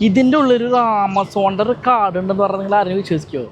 ഇതിന്റെ ഉള്ളൊരു ആമസോണിന്റെ ഒരു കാർഡ് ഉണ്ടെന്ന് പറഞ്ഞാൽ ആരെങ്കിലും വിശ്വസിക്കുമോ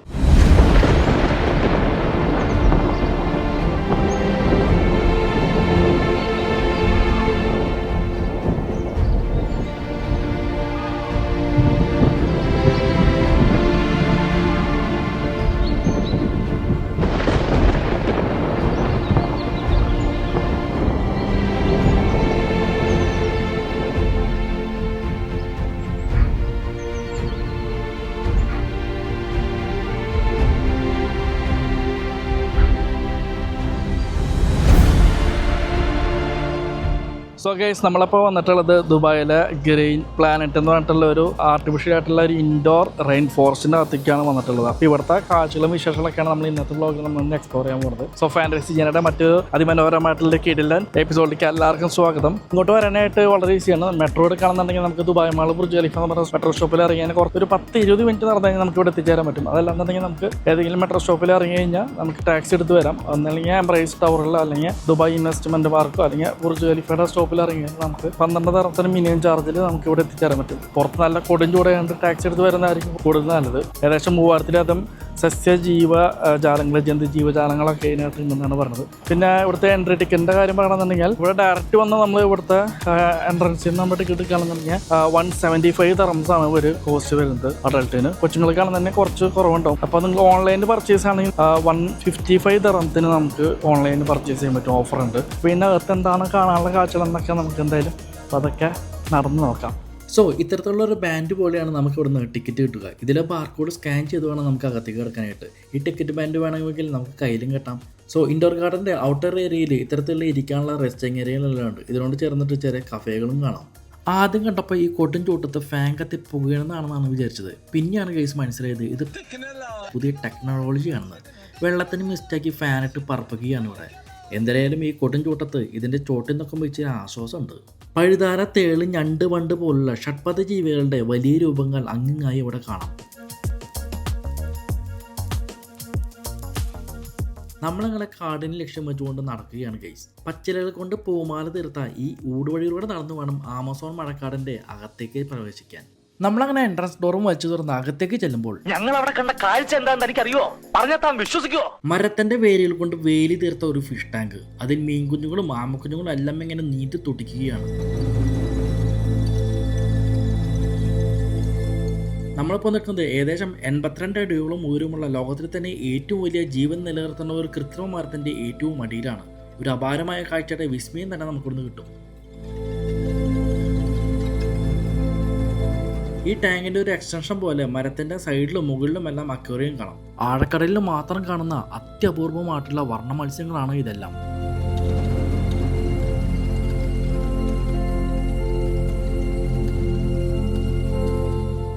സോ ഗൈസ് നമ്മളപ്പോൾ വന്നിട്ടുള്ളത് ദുബായിലെ ഗ്രീൻ പ്ലാനറ്റ് എന്ന് പറഞ്ഞിട്ടുള്ള ഒരു ആർട്ടിഫിഷ്യൽ ആയിട്ടുള്ള ഒരു ഇൻഡോർ റെയിൻ ഫോറസ്റ്റിന്റെ അകത്തേക്കാണ് വന്നിട്ടുള്ളത്. അപ്പോൾ ഇവിടുത്തെ കാഴ്ചകളും വിശേഷങ്ങളൊക്കെയാണ് നമ്മൾ ഇന്നത്തെ ബ്ലോഗിൽ നമ്മൾ എക്സ്പ്ലോർ ചെയ്യാൻ പോകുന്നത്. സോ ഫാന്റസി ജനയുടെ മറ്റൊരു അതിമനോഹരമായിട്ടുള്ള കിടിലൻ എപ്പിസോഡിലേക്ക് എല്ലാവർക്കും സ്വാഗതം. ഇങ്ങോട്ട് വരാനായിട്ട് വളരെ ഈസിയാണ് മെട്രോ എടുക്കുകയാണെന്നുണ്ടെങ്കിൽ നമുക്ക് ദുബായ് മാൾ ബുർജ് ഖലീഫ എന്ന് പറഞ്ഞ മെട്രോ സ്റ്റോപ്പിൽ ഇറങ്ങിയാൽ കുറച്ച് ഒരു പത്ത് ഇരുപത് മിനിറ്റ് നടന്നു കഴിഞ്ഞാൽ നമുക്ക് ഇവിടെ എത്തിച്ചേരാൻ പറ്റും. അതല്ലാന്നുണ്ടെങ്കിൽ നമുക്ക് ഏതെങ്കിലും മെട്രോ ഷോപ്പിൽ ഇറങ്ങി കഴിഞ്ഞാൽ നമുക്ക് ടാക്സി എടുത്ത് വരാം. ഒന്നല്ലെങ്കിൽ എംബ്രൈസ് ടവറിലോ അല്ലെങ്കിൽ ദുബായ് ഇൻവെസ്റ്റ്മെന്റ് പാർക്കോ അല്ലെങ്കിൽ ബുർജ് ഖലീഫയുടെ സ്റ്റോപ്പിൽ ഇറങ്ങിയാൽ നമുക്ക് പന്ത്രണ്ട് തരത്തിന് മിനിമം ചാർജിൽ നമുക്ക് ഇവിടെ എത്തിച്ചേരാൻ പറ്റും. പുറത്ത് നല്ല കൊടും ചൂടായതുകൊണ്ട് ടാക്സി എടുത്ത് വരുന്നതായിരിക്കും കൂടുതൽ നല്ലത്. ഏകദേശം മൂവായിരത്തിലധികം സസ്യ ജീവ ജാലങ്ങൾ ജന്തു ജീവജാലങ്ങളൊക്കെ ഇതിനകത്ത് ഉണ്ടെന്നാണ് പറഞ്ഞത്. പിന്നെ ഇവിടുത്തെ എൻട്രി ടിക്കറ്റിന്റെ കാര്യം പറയണമെന്നുണ്ടെങ്കിൽ ഇവിടെ ഡയറക്റ്റ് വന്ന് നമ്മൾ ഇവിടുത്തെ എൻട്രൻസിൽ നിന്ന് നമ്മൾ ടിക്കറ്റ് കാണുന്നുണ്ടെങ്കിൽ വൺ സെവന്റി ഫൈവ് തറംസ് ആണ് ഒരു കോസ്റ്റ് വരുന്നത് അഡൾട്ടിന് കൊച്ചുങ്ങൾക്കാണ് തന്നെ കുറച്ച് കുറവുണ്ടാവും. അപ്പോൾ നിങ്ങൾ ഓൺലൈനിൽ പർച്ചേസ് ആണെങ്കിൽ വൺ ഫിഫ്റ്റി ഫൈവ് തെറംസിന് നമുക്ക് ഓൺലൈനിൽ പർച്ചേസ് ചെയ്യാൻ പറ്റും. ഓഫർ ഉണ്ട്. പിന്നെ അകത്ത് എന്താണ് കാണാനുള്ള കാഴ്ചകൾ എന്നൊക്കെ നമുക്ക് എന്തായാലും. അതൊക്കെ നടന്നു നോക്കാം. സോ ഇത്തരത്തിലുള്ള ഒരു ബാൻഡ് പോലെയാണ് നമുക്ക് ഇവിടുന്ന് ടിക്കറ്റ് കിട്ടുക. ഇതിലെ ബാർകോഡ് സ്കാൻ ചെയ്ത് വേണം നമുക്ക് അകത്തേക്ക് കിടക്കാനായിട്ട്. ഈ ടിക്കറ്റ് ബാൻഡ് വേണമെങ്കിൽ നമുക്ക് കയ്യിലും കെട്ടാം. സോ ഇൻഡോർ ഗാർഡന്റെ ഔട്ടർ ഏരിയയിൽ ഇത്തരത്തിലുള്ള ഇരിക്കാനുള്ള റെസ്റ്റിംഗ് ഏരിയകളെല്ലാം ഉണ്ട്. ഇതിനോട് ചേർന്നിട്ട് ചെറിയ കഫേകളും കാണാം. ആദ്യം കണ്ടപ്പോൾ ഈ കൊട്ടും ചൂട്ടത്ത് ഫാൻ കത്തി പുകയണമെന്നാണെന്നാണ് വിചാരിച്ചത്. പിന്നെയാണ് കേസ് മനസ്സിലായത് ഇത് പുതിയ ടെക്നോളജിയാണെന്ന് വെള്ളത്തിന് മിസ്റ്റാക്കി ഫാനിട്ട് പറപ്പിക്കുകയാണ് ഇവിടെ. എന്തായാലും ഈ കൊടുംചൂട്ടത്ത് ഇതിന്റെ ചോട്ടിൽ നിന്നൊക്കെ വെച്ച് ആശ്വാസമുണ്ട്. പഴുതാര തേൾ ഞണ്ട് വണ്ട് പോലുള്ള ഷഡ്പഥ ജീവികളുടെ വലിയ രൂപങ്ങൾ അങ്ങിങ്ങായി ഇവിടെ കാണാം. നമ്മളങ്ങനെ കാടിന് ലക്ഷ്യം വെച്ചുകൊണ്ട് നടക്കുകയാണ് ഗൈസ് പച്ചിലകൾ കൊണ്ട് പൂമാല തീർത്ത ഈ ഊടുവഴിയിലൂടെ നടന്നു വേണം ആമസോൺ മഴക്കാടിന്റെ അകത്തേക്ക് പ്രവേശിക്കാൻ. നമ്മളങ്ങനെ എൻട്രൻസ് ഡോറും വലിച്ചു തുറന്ന് അകത്തേക്ക് ചെല്ലുമ്പോൾ ഞങ്ങൾ അവിടെ കണ്ട കാഴ്ച എന്താണെന്ന് എനിക്കറിയോ? പറഞ്ഞാൽ വിശ്വസിക്കോ മരത്തിന്റെ വേരുകൾ കൊണ്ട് വേലി തീർത്ത ഒരു ഫിഷ് ടാങ്ക് അതിൽ മീൻകുഞ്ഞുങ്ങളും ആമക്കുഞ്ഞുങ്ങളും എല്ലാം ഇങ്ങനെ നീന്തി തുടിക്കുകയാണ്. നമ്മളിപ്പോൾ നിൽക്കുന്നത് ഏകദേശം എൺപത്തിരണ്ട് അടിയോളം ഉയരമുള്ള ലോകത്തിൽ തന്നെ ഏറ്റവും വലിയ ജീവൻ നിലനിർത്തുന്ന ഒരു കൃത്രിമ മരത്തിന്റെ ഏറ്റവും അടിയിലാണ്. ഒരു അപാരമായ കാഴ്ചയുടെ വിസ്മയം തന്നെ നമുക്കിവിടുന്ന് കിട്ടും. ഈ ടാങ്കിന്റെ ഒരു എക്സ്റ്റൻഷൻ പോലെ മരത്തിന്റെ സൈഡിലും മുകളിലും എല്ലാം അക്വേറിയം കാണാം. ആഴക്കടലിൽ മാത്രം കാണുന്ന അത്യപൂർവമായിട്ടുള്ള വർണ മത്സ്യങ്ങളാണ് ഇതെല്ലാം.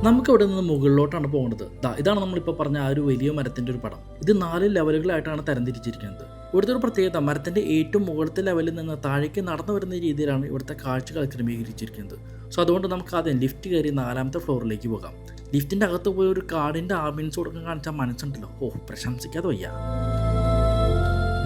നമുക്ക് ഇവിടെ നിന്ന് മുകളിലോട്ടാണ് പോകുന്നത് ദാ ഇതാണ് നമ്മളിപ്പോൾ പറഞ്ഞ ആ ഒരു വലിയ മരത്തിന്റെ ഒരു പടം. ഇത് നാല് ലെവലുകളായിട്ടാണ് തരംതിരിച്ചിരിക്കുന്നത്. ഇവിടുത്തെ ഒരു പ്രത്യേകത മരത്തിന്റെ ഏറ്റവും മുകളിലത്തെ ലെവലിൽ നിന്ന് താഴേക്ക് നടന്നു വരുന്ന രീതിയിലാണ് ഇവിടുത്തെ കാഴ്ചകൾ ക്രമീകരിച്ചിരിക്കുന്നത്. സോ അതുകൊണ്ട് നമുക്ക് ആദ്യം ലിഫ്റ്റ് കയറി നാലാമത്തെ ഫ്ലോറിലേക്ക് പോകാം. ലിഫ്റ്റിന്റെ അകത്ത് പോയി ഒരു കാടിന്റെ ആംബിയൻസ് കൊടുക്കാൻ കാണിച്ചാൽ മനസ്സുണ്ടല്ലോ. ഓ പ്രശംസിക്കാതെ വയ്യ.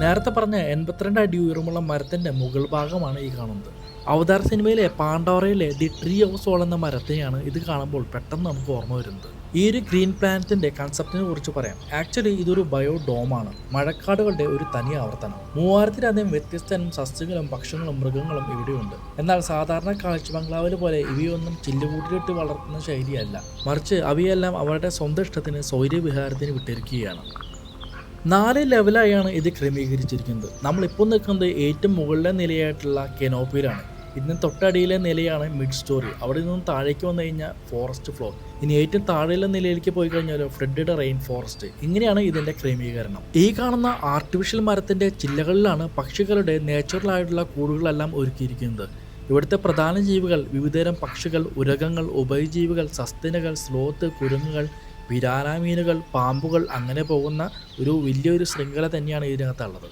നേരത്തെ പറഞ്ഞ എൺപത്തിരണ്ട് അടി ഉയരമുള്ള മരത്തിന്റെ മുകൾ ഭാഗമാണ് ഈ കാണുന്നത്. അവതാർ സിനിമയിലെ പാണ്ഡോറയിലെ ദി ട്രീ ഓഫ് സോൾ എന്ന മരത്തെയാണ് ഇത് കാണുമ്പോൾ പെട്ടെന്ന് നമുക്ക് ഓർമ്മ വരുന്നത്. ഈ ഒരു ഗ്രീൻ പ്ലാനറ്റിന്റെ കൺസെപ്റ്റിനെ കുറിച്ച് പറയാം. ആക്ച്വലി ഇതൊരു ബയോ ഡോമാണ് മഴക്കാടുകളുടെ ഒരു തനി ആവർത്തനം. മൂവായിരത്തിലധികം വ്യത്യസ്തനും സസ്യങ്ങളും പക്ഷികളും മൃഗങ്ങളും ഇവിടെയുണ്ട്. എന്നാൽ സാധാരണ കാഴ്ച ബംഗ്ലാവിൽ പോലെ ഇവയൊന്നും ചില്ലുകൂട്ടിലിട്ട് വളർത്തുന്ന ശൈലിയല്ല. മറിച്ച് അവയെല്ലാം അവരുടെ സ്വന്തം ഇഷ്ടത്തിന് സൗര്യവിഹാരത്തിന് വിട്ടിരിക്കുകയാണ്. നാല് ലെവലായാണ് ഇത് ക്രമീകരിച്ചിരിക്കുന്നത്. നമ്മൾ ഇപ്പോൾ നിൽക്കുന്നത് ഏറ്റവും മുകളിലെ നിലയായിട്ടുള്ള കെനോപ്പിയിലാണ്. ഇതിന് തൊട്ടടിയിലെ നിലയാണ് മിഡ് സ്റ്റോറി അവിടെ നിന്നും താഴേക്ക് വന്നു കഴിഞ്ഞാൽ ഫോറസ്റ്റ് ഫ്ലോർ ഇനി ഏറ്റവും താഴെയുള്ള നിലയിലേക്ക് പോയി കഴിഞ്ഞാൽ ഫ്രെഡിയുടെ റെയിൻ ഫോറസ്റ്റ് ഇങ്ങനെയാണ് ഇതിന്റെ ക്രമീകരണം. ഈ കാണുന്ന ആർട്ടിഫിഷ്യൽ മരത്തിന്റെ ചില്ലകളിലാണ് പക്ഷികളുടെ നാച്ചുറൽ ആയിട്ടുള്ള കൂടുകളെല്ലാം ഒരുക്കിയിരിക്കുന്നത്. ഇവിടുത്തെ പ്രധാന ജീവികൾ വിവിധതരം പക്ഷികൾ ഉരകങ്ങൾ ഉഭയജീവികൾ സസ്തനകൾ സ്ലോത്ത് കുരങ്ങുകൾ വിരാലാമീനുകൾ പാമ്പുകൾ അങ്ങനെ പോകുന്ന ഒരു വലിയൊരു ശൃംഖല തന്നെയാണ് ഇതിനകത്തുള്ളത്.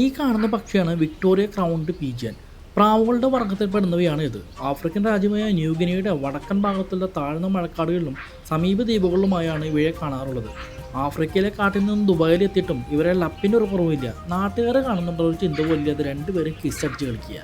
ഈ കാണുന്ന പക്ഷിയാണ് വിക്ടോറിയ ക്രൗണ്ട് പീജിയൻ പ്രാവുകളുടെ വർഗത്തിൽപ്പെടുന്നവയാണ് ഇത്. ആഫ്രിക്കൻ രാജ്യമായ ന്യൂഗിനിയുടെ വടക്കൻ ഭാഗത്തുള്ള താഴ്ന്ന മഴക്കാടുകളിലും സമീപ ദ്വീപുകളിലുമായാണ് ഇവയെ കാണാറുള്ളത്. ആഫ്രിക്കയിലെ കാട്ടിൽ നിന്നും ദുബായിൽ എത്തിയിട്ടും ഇവരെ ലപ്പിന്റെ ഒരു കുറവില്ല നാട്ടുകാരെ കാണുന്നുണ്ടോ ചിന്ത പോലില്ല. അത് രണ്ടുപേരും കിസ് അടിച്ച് കളിക്കുക.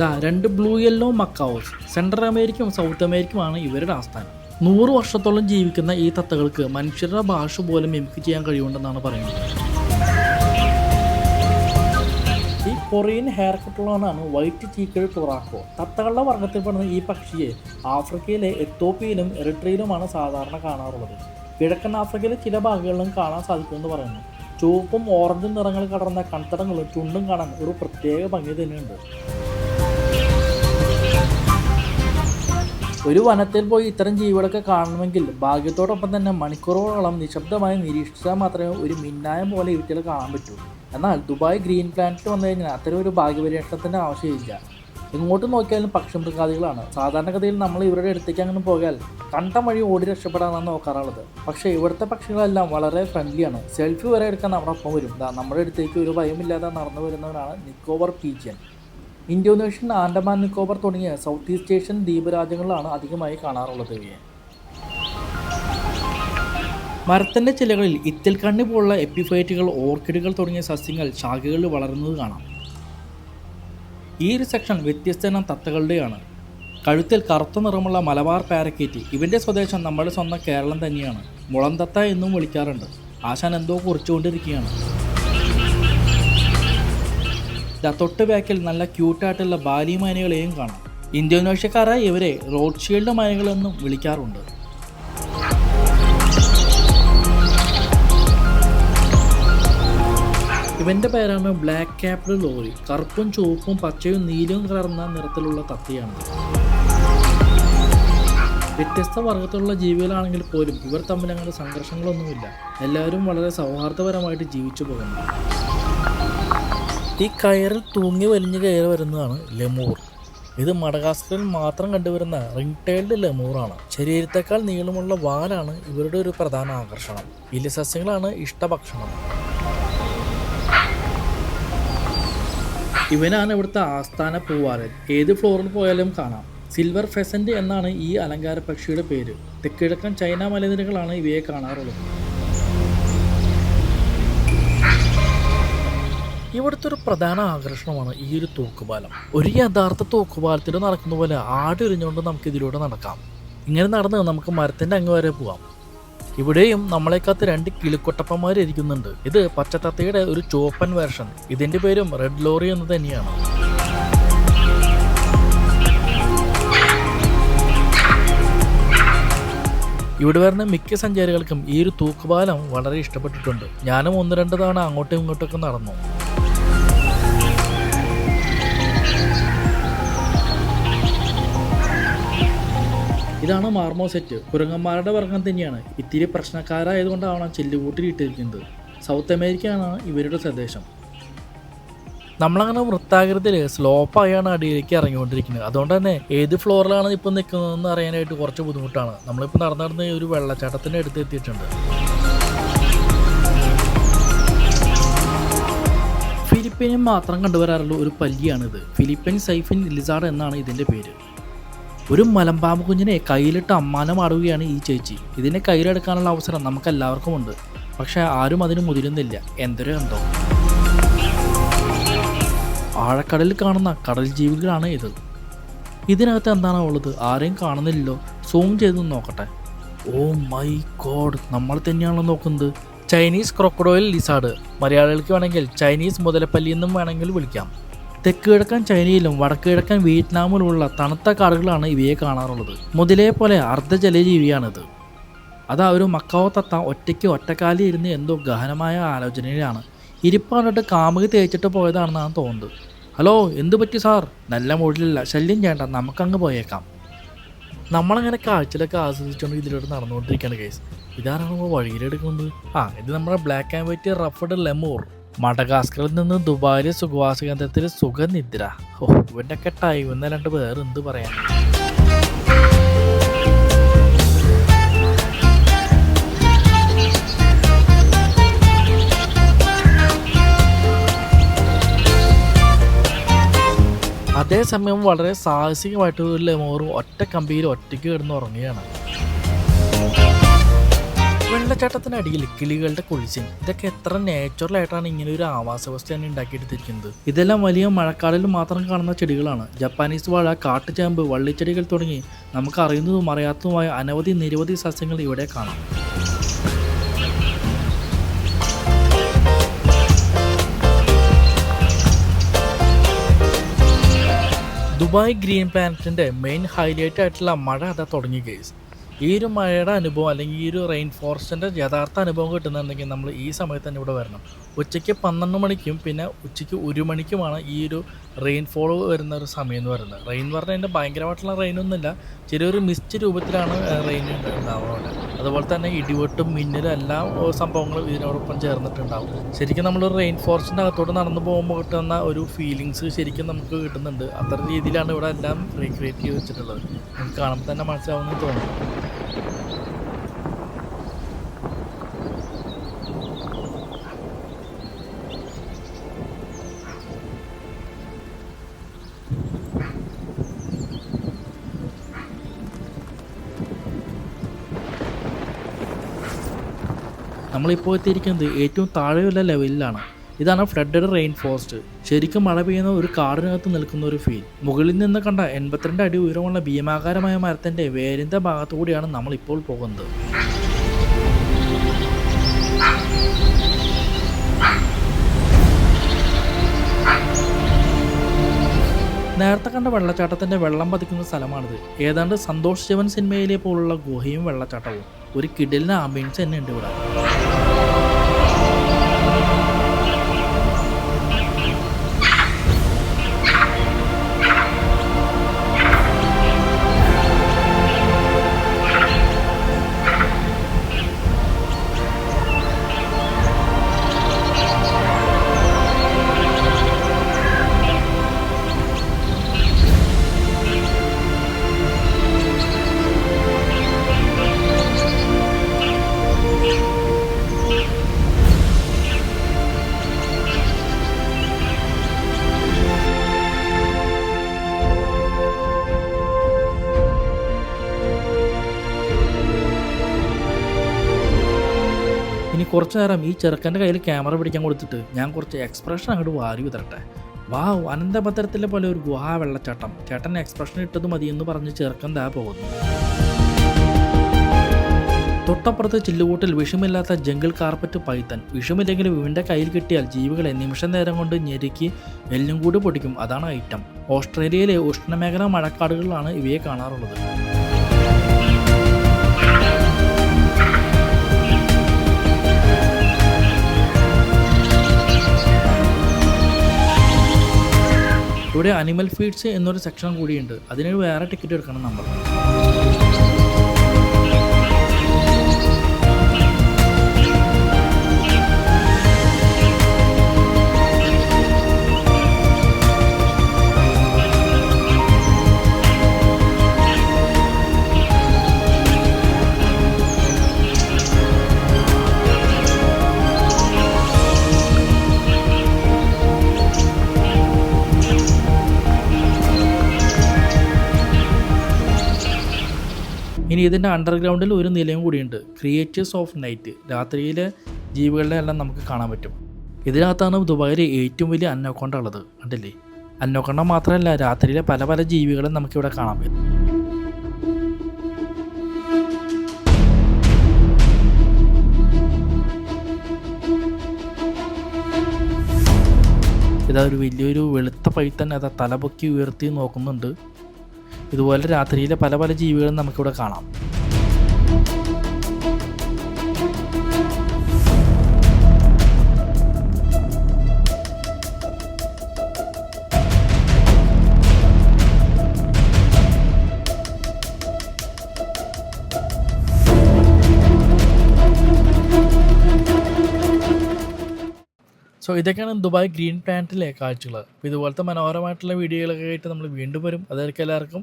ദാ രണ്ട് ബ്ലൂ യെല്ലോ മക്കാവോസ് സെൻട്രൽ അമേരിക്കയും സൗത്ത് അമേരിക്കയുമാണ് ഇവരുടെ ആസ്ഥാനം. നൂറ് വർഷത്തോളം ജീവിക്കുന്ന ഈ തത്തകൾക്ക് മനുഷ്യരുടെ ഭാഷ പോലും മിമിക്ക് ചെയ്യാൻ കഴിയുമെന്നാണ് പറയുന്നത്. കൊറിയൻ ഹെയർ കട്ടലോണാണ് വൈറ്റ് ചീക്കൽ ടൊറാക്കോ തത്തകളുടെ വർഗത്തിൽപ്പെടുന്ന ഈ പക്ഷിയെ ആഫ്രിക്കയിലെ എത്തോപ്യയിലും എറിട്രിയിലുമാണ് സാധാരണ കാണാറുള്ളത്. കിഴക്കൻ ആഫ്രിക്കയിലെ ചില ഭാഗങ്ങളിലും കാണാൻ സാധിക്കുമെന്ന് പറയുന്നു. ചുവപ്പും ഓറഞ്ചും നിറങ്ങൾ കടർന്ന കൺതടങ്ങളും ചുണ്ടും കാണാൻ ഒരു പ്രത്യേക ഭംഗി തന്നെയുണ്ട്. ഒരു വനത്തിൽ പോയി ഇത്തരം ജീവികളൊക്കെ കാണണമെങ്കിൽ ഭാഗ്യത്തോടൊപ്പം തന്നെ മണിക്കൂറുകളോളം നിശബ്ദമായി നിരീക്ഷിച്ചാൽ മാത്രമേ ഒരു മിന്നായം പോലെ ഇവറ്റകൾ കാണാൻ പറ്റൂ. എന്നാൽ ദുബായ് ഗ്രീൻ പ്ലാനറ്റിൽ വന്നു കഴിഞ്ഞാൽ അത്തരം ഒരു ഭാഗ്യപരീക്ഷണത്തിന്റെ ആവശ്യമില്ല. എങ്ങോട്ട് നോക്കിയാലും പക്ഷിമൃഗാദികളാണ് സാധാരണഗതിയിൽ നമ്മൾ ഇവരുടെ അടുത്തേക്ക് അങ്ങനെ പോയാൽ കണ്ടം വഴി ഓടി രക്ഷപ്പെടാനാണ് നോക്കാറുള്ളത്. പക്ഷേ ഇവിടുത്തെ പക്ഷികളെല്ലാം വളരെ ഫ്രണ്ട്ലിയാണ് സെൽഫി വരെ എടുക്കാൻ നമ്മുടെ ഒപ്പം വരും നമ്മുടെ അടുത്തേക്ക് ഒരു ഭയമില്ലാതെ നടന്നു വരുന്നവരാണ് നിക്കോബർ പീജിയൻ. ഇന്തോനേഷ്യൻ ആൻഡമാൻ നിക്കോബർ തുടങ്ങിയ സൗത്ത് ഈസ്റ്റ് ഏഷ്യൻ ദ്വീപ് രാജ്യങ്ങളിലാണ് അധികമായി കാണാറുള്ളത്. ഇവയെ മരത്തിന്റെ ചിലകളിൽ ഇത്തിൽക്കണ്ണി പോലുള്ള എപ്പിഫൈറ്റുകൾ ഓർക്കിഡുകൾ തുടങ്ങിയ സസ്യങ്ങൾ ശാഖകളിൽ വളരുന്നത് കാണാം. ഈ ഒരു സെക്ഷൻ വ്യത്യസ്ത ഇനം തത്തകളുടെയാണ്. കഴുത്തിൽ കറുത്ത നിറമുള്ള മലബാർ പാരക്കേറ്റ് ഇവന്റെ സ്വദേശം നമ്മുടെ സ്വന്തം കേരളം തന്നെയാണ്. മുളം തത്ത എന്നും വിളിക്കാറുണ്ട്. ആശാൻ എന്തോ കുറിച്ചുകൊണ്ടിരിക്കുകയാണ്. തൊട്ട് ബാക്കിൽ നല്ല ക്യൂട്ടായിട്ടുള്ള ബാലി മൈനകളെയും കാണാം. ഇന്തോനേഷ്യക്കാരായ ഇവരെ റോഡ് ഷീൽഡ് മൈനകളെന്നും വിളിക്കാറുണ്ട്. ഇവന്റെ പേരാണ് ബ്ലാക്ക് ക്യാപ്ഡ് ലോറി. കറുപ്പും ചുവപ്പും പച്ചയും നീലയും കലർന്ന നിറത്തിലുള്ള തത്തയാണ്. വ്യത്യസ്ത വർഗത്തിലുള്ള ജീവികളാണെങ്കിൽ പോലും ഇവർ തമ്മിൽ അങ്ങനെ സംഘർഷങ്ങളൊന്നുമില്ല. എല്ലാവരും വളരെ സൗഹാർദ്ദപരമായിട്ട് ജീവിച്ചു പോകുന്നു. ഈ കയറിൽ തൂങ്ങി വലിഞ്ഞ് കയറി വരുന്നതാണ് ലെമൂർ. ഇത് മടകാസ്കറിൽ മാത്രം കണ്ടുവരുന്ന റിംഗ് ടൈൽഡ് ലെമൂറാണ്. ശരീരത്തെക്കാൾ നീളമുള്ള വാലാണ് ഇവരുടെ ഒരു പ്രധാന ആകർഷണം. ഇലസസ്യങ്ങളാണ് ഇഷ്ടഭക്ഷണം. ഇവനാണ് ഇവിടുത്തെ ആസ്ഥാന പൂവാലൻ. ഏത് ഫ്ലോറിൽ പോയാലും കാണാം. സിൽവർ ഫെസന്റ് എന്നാണ് ഈ അലങ്കാര പക്ഷിയുടെ പേര്. തെക്കിഴക്കൻ ചൈന മലനിരകളാണ് ഇവയെ കാണാറുള്ളത്. ഇവിടുത്തെ ഒരു പ്രധാന ആകർഷണമാണ് ഈ ഒരു തൂക്കുപാലം. ഒരു യഥാർത്ഥ തൂക്കുപാലത്തിൽ നടക്കുന്ന പോലെ ആടി എറിഞ്ഞുകൊണ്ട് നമുക്ക് ഇതിലൂടെ നടക്കാം. ഇങ്ങനെ നടന്ന് നമുക്ക് മരത്തിന്റെ അങ്ങ് വരെ പോവാം. ഇവിടെയും നമ്മളെക്കാത്ത് രണ്ട് കിളിക്കൊട്ടപ്പന്മാർ ഇരിക്കുന്നുണ്ട്. ഇത് പച്ചത്തത്തയുടെ ഒരു ചോപ്പൻ വേർഷൻ ഇതിന്റെ പേരും റെഡ് ലോറി എന്ന് തന്നെയാണ്. ഇവിടെ വരുന്ന മിക്ക സഞ്ചാരികൾക്കും ഈ ഒരു തൂക്കുപാലം വളരെ ഇഷ്ടപ്പെട്ടിട്ടുണ്ട്. ഞാനും ഒന്ന് രണ്ട് തവണ അങ്ങോട്ടും ഇങ്ങോട്ടൊക്കെ നടന്നു. ഇതാണ് മാർമോ സെറ്റ് കുരങ്ങന്മാരുടെ വർഗം തന്നെയാണ്. ഇത്തിരി പ്രശ്നക്കാരായതുകൊണ്ടാണ് ചെല്ലുകൂട്ടിൽ ഇട്ടിരിക്കുന്നത്. സൗത്ത് അമേരിക്കയാണ് ഇവരുടെ സ്വദേശം നമ്മളങ്ങനെ വൃത്താകൃതിയിൽ സ്ലോപ്പായാണ് അടിയിലേക്ക് ഇറങ്ങിക്കൊണ്ടിരിക്കുന്നത്. അതുകൊണ്ട് തന്നെ ഏത് ഫ്ലോറിലാണ് ഇപ്പം നിൽക്കുന്നതെന്ന് അറിയാനായിട്ട് കുറച്ച് ബുദ്ധിമുട്ടാണ്. നമ്മളിപ്പോൾ നടന്നു നടന്ന് ഒരു വെള്ളച്ചാട്ടത്തിന്റെ അടുത്ത് എത്തിയിട്ടുണ്ട്. ഫിലിപ്പീനിൽ മാത്രം കണ്ടുവരാറുള്ള ഒരു പല്ലിയാണിത്. ഫിലിപ്പീൻ സൈഫിൻ ലിസാർഡ് എന്നാണ് ഇതിന്റെ പേര്. ഒരു മലമ്പാമ്പ് കുഞ്ഞിനെ കയ്യിലിട്ട് അമ്മാനം ആടുകയാണ് ഈ ചേച്ചി. ഇതിനെ കയ്യിലെടുക്കാനുള്ള അവസരം നമുക്ക് എല്ലാവർക്കും ഉണ്ട്. പക്ഷെ ആരും അതിന് മുതിരുന്നില്ല. എന്തൊരു കണ്ടോ ആഴക്കടലിൽ കാണുന്ന കടൽ ജീവികളാണ് ഇത്. ഇതിനകത്ത് എന്താണ് ഉള്ളത്? ആരെയും കാണുന്നില്ലല്ലോ. സൂം ചെയ്ത് നോക്കട്ടെ. Oh my god. നമ്മൾ തന്നെയാണോ നോക്കുന്നത്. Chinese crocodile lizard. മലയാളികൾക്ക് വേണമെങ്കിൽ ചൈനീസ് മുതലപ്പല്ലി എന്നും വേണമെങ്കിൽ വിളിക്കാം. തെക്ക് കിഴക്കൻ ചൈനയിലും വടക്ക് കിഴക്കൻ വിയറ്റ്നാമിലുമുള്ള തണുത്ത കാടുകളാണ് ഇവയെ കാണാറുള്ളത്. മുതലേ പോലെ അർദ്ധജലജീവിയാണിത്. അത് ഒരു മക്കാവ് തത്ത ഒറ്റയ്ക്ക് ഒറ്റക്കാലി ഇരുന്ന് എന്തോ ഗഹനമായ ആലോചനയിലാണ്. ഇരിപ്പാണിട്ട് കാമുകി തേച്ചിട്ട് പോയതാണെന്നാണ് തോന്നുന്നത്. ഹലോ എന്തു പറ്റി സാർ? നല്ല മൂടിലില്ല. ശല്യം ചെയ്യണ്ട. നമുക്കങ്ങ് പോയേക്കാം. നമ്മളങ്ങനെ കാഴ്ചയിലൊക്കെ ആസ്വദിച്ചുകൊണ്ട് ഇതിലൂടെ നടന്നുകൊണ്ടിരിക്കുകയാണ് കേസ് ഇതാരാണ് നമ്മൾ വഴിയിലെടുക്കുന്നത്? ആ ഇത് നമ്മുടെ black and white ruffed lemur. മഡഗാസ്കറിൽ നിന്ന് ദുബായിലെ സുഖവാസ കേന്ദ്രത്തിൽ സുഖനിദ്ര. ഓ ഇവന്റെ ഒക്കെ ടൈം എന്നല്ലാണ്ട് വേറെ എന്ത് പറയാൻ അതേസമയം വളരെ സാഹസികമായിട്ട് ലെമോർ ഒറ്റ കമ്പിയിൽ ഒറ്റയ്ക്ക് കിടന്ന് ഉറങ്ങുകയാണ്. വെള്ളച്ചാട്ടത്തിനടിയിൽ കിളികളുടെ കുളിച്ചിൻ ഇതൊക്കെ എത്ര നാച്ചുറൽ ആയിട്ടാണ് ഇങ്ങനെ ഒരു ആവാസ വ്യവസ്ഥയാണ് ഉണ്ടാക്കിയെടുത്തിരിക്കുന്നത്. ഇതെല്ലാം വലിയ മഴക്കാടിൽ മാത്രം കാണുന്ന ചെടികളാണ്. ജപ്പാനീസ് വാഴ കാട്ടുചാമ്പ് വള്ളിച്ചെടികൾ തുടങ്ങി നമുക്ക് അറിയുന്നതും അറിയാത്തതുമായ അനവധി നിരവധി സസ്യങ്ങൾ ഇവിടെ കാണാം. ദുബായ് ഗ്രീൻ പ്ലാനറ്റിന്റെ മെയിൻ ഹൈലൈറ്റ് ആയിട്ടുള്ള മഴ അതാ തുടങ്ങി കേസ് ഈ ഒരു മഴയുടെ അനുഭവം അല്ലെങ്കിൽ ഈ ഒരു റെയിൻ ഫോറസ്റ്റിന്റെ യഥാർത്ഥ അനുഭവം കിട്ടുന്നുണ്ടെങ്കിൽ നമ്മൾ ഈ സമയത്ത് തന്നെ ഇവിടെ വരണം. ഉച്ചയ്ക്ക് പന്ത്രണ്ട് മണിക്കും പിന്നെ ഉച്ചയ്ക്ക് ഒരു മണിക്കുമാണ് ഈ ഒരു റെയിൻഫോൾ വരുന്ന ഒരു സമയം എന്ന് പറയുന്നത്. റെയിൻ എന്ന് പറഞ്ഞാൽ അതിന്റെ ഭയങ്കരമായിട്ടുള്ള റെയിനൊന്നുമില്ല ചെറിയൊരു മിസ്റ്റ് രൂപത്തിലാണ് റെയിൻ ഉണ്ടാവുന്നത് അതുപോലെ തന്നെ ഇടിവെട്ടും മിന്നലും എല്ലാ സംഭവങ്ങളും ഇതിനോടൊപ്പം ചേർന്നിട്ടുണ്ടാവും. ശരിക്കും നമ്മൾ റെയിൻ ഫോറസ്റ്റിന്റെ അകത്തോട്ട് നടന്നു പോകുമ്പോൾ കിട്ടുന്ന ഒരു ഫീലിങ്സ് ശരിക്കും നമുക്ക് കിട്ടുന്നുണ്ട്. അത്ര രീതിയിലാണ് ഇവിടെ എല്ലാം റീക്രിയേറ്റ് ചെയ്ത് വെച്ചിട്ടുള്ളത്. നമുക്ക് കാണുമ്പോൾ തന്നെ മനസ്സിലാവുമെന്ന് തോന്നുന്നു. നമ്മളിപ്പോൾ എത്തിയിരിക്കുന്നത് ഏറ്റവും താഴെയുള്ള ലെവലിലാണ്. ഇതാണ് ഫ്ലഡഡ് റെയിൻ ഫോറസ്റ്റ് ശരിക്കും മഴ പെയ്യുന്ന ഒരു കാടിനകത്ത് നിൽക്കുന്ന ഒരു ഫീൽ മുകളിൽ നിന്ന് കണ്ട എൺപത്തിരണ്ട് അടി ഉയരമുള്ള ഭീമാകാരമായ മരത്തിന്റെ വേരിന്റെ ഭാഗത്തുകൂടിയാണ് നമ്മൾ ഇപ്പോൾ പോകുന്നത്. നേരത്തെ കണ്ട വെള്ളച്ചാട്ടത്തിന്റെ വെള്ളം പതിക്കുന്ന സ്ഥലമാണിത്. ഏതാണ്ട് സന്തോഷ് ശിവൻ സിനിമയിലെ പോലുള്ള ഗുഹയും വെള്ളച്ചാട്ടവും. ഒരു കിടലിന് ആംബിയൻസ് തന്നെ ഉണ്ട് ഇവിടെ. കുറച്ചു നേരം ഈ ചെറുക്കന്റെ കയ്യിൽ ക്യാമറ പിടിക്കാൻ കൊടുത്തിട്ട് ഞാൻ കുറച്ച് എക്സ്പ്രഷൻ അങ്ങോട്ട് വാരി വിതരട്ടെ വാ അനന്തപത്രത്തിലെ പോലെ ഒരു ഗുഹാ വെള്ളച്ചാട്ടം. ചേട്ടൻ എക്സ്പ്രഷൻ ഇട്ടത് മതി എന്ന് പറഞ്ഞ് ചെറുക്കൻ ദാ പോകുന്നു. തൊട്ടപ്പുറത്ത് ചില്ലുകൂട്ടിൽ വിഷമില്ലാത്ത ജംഗിൾ കാർപ്പറ്റ് പൈത്തൻ. വിഷമില്ലെങ്കിലും ഇവന്റെ കയ്യിൽ കിട്ടിയാൽ ജീവികളെ നിമിഷ നേരം കൊണ്ട് ഞെരുക്കി എല്ലും കൂടി പൊടിക്കും. അതാണ് ഐറ്റം ഓസ്ട്രേലിയയിലെ ഉഷ്ണമേഖലാ മഴക്കാടുകളിലാണ് ഇവയെ കാണാറുള്ളത്. ഇവിടെ അനിമൽ ഫീഡ്സ് എന്നൊരു സെക്ഷൻ കൂടിയുണ്ട്. അതിനൊരു വേറെ ടിക്കറ്റ് എടുക്കണം നമ്മൾ. ഇനി ഇതിന്റെ അണ്ടർഗ്രൗണ്ടിൽ ഒരു നിലയും കൂടിയുണ്ട്. ക്രിയേറ്റേഴ്സ് ഓഫ് നൈറ്റ് രാത്രിയിലെ ജീവികളുടെ എല്ലാം നമുക്ക് കാണാൻ പറ്റും. ഇതിനകത്താണ് ദുബായിലെ ഏറ്റവും വലിയ അന്നോക്കൊണ്ട ഉള്ളത്. കണ്ടില്ലേ? അന്നോക്കൊണ്ട മാത്രമല്ല രാത്രിയിലെ പല പല ജീവികളും നമുക്കിവിടെ കാണാൻ പറ്റും. ഇതാ ഒരു വലിയൊരു വെളുത്ത പൈത്തൻ അതാ തലപൊക്കി ഉയർത്തി നോക്കുന്നുണ്ട്. ഇതുപോലെ രാത്രിയിലെ പല പല ജീവികളും നമുക്കിവിടെ കാണാം. സോ ഇതൊക്കെയാണ് ദുബായ് ഗ്രീൻ പ്ലാന്റിലെ കാഴ്ചകൾ ഇതുപോലത്തെ മനോഹരമായിട്ടുള്ള വീഡിയോകളൊക്കെ ആയിട്ട് നമ്മൾ വീണ്ടും വരും. അതായിരിക്കും എല്ലാവർക്കും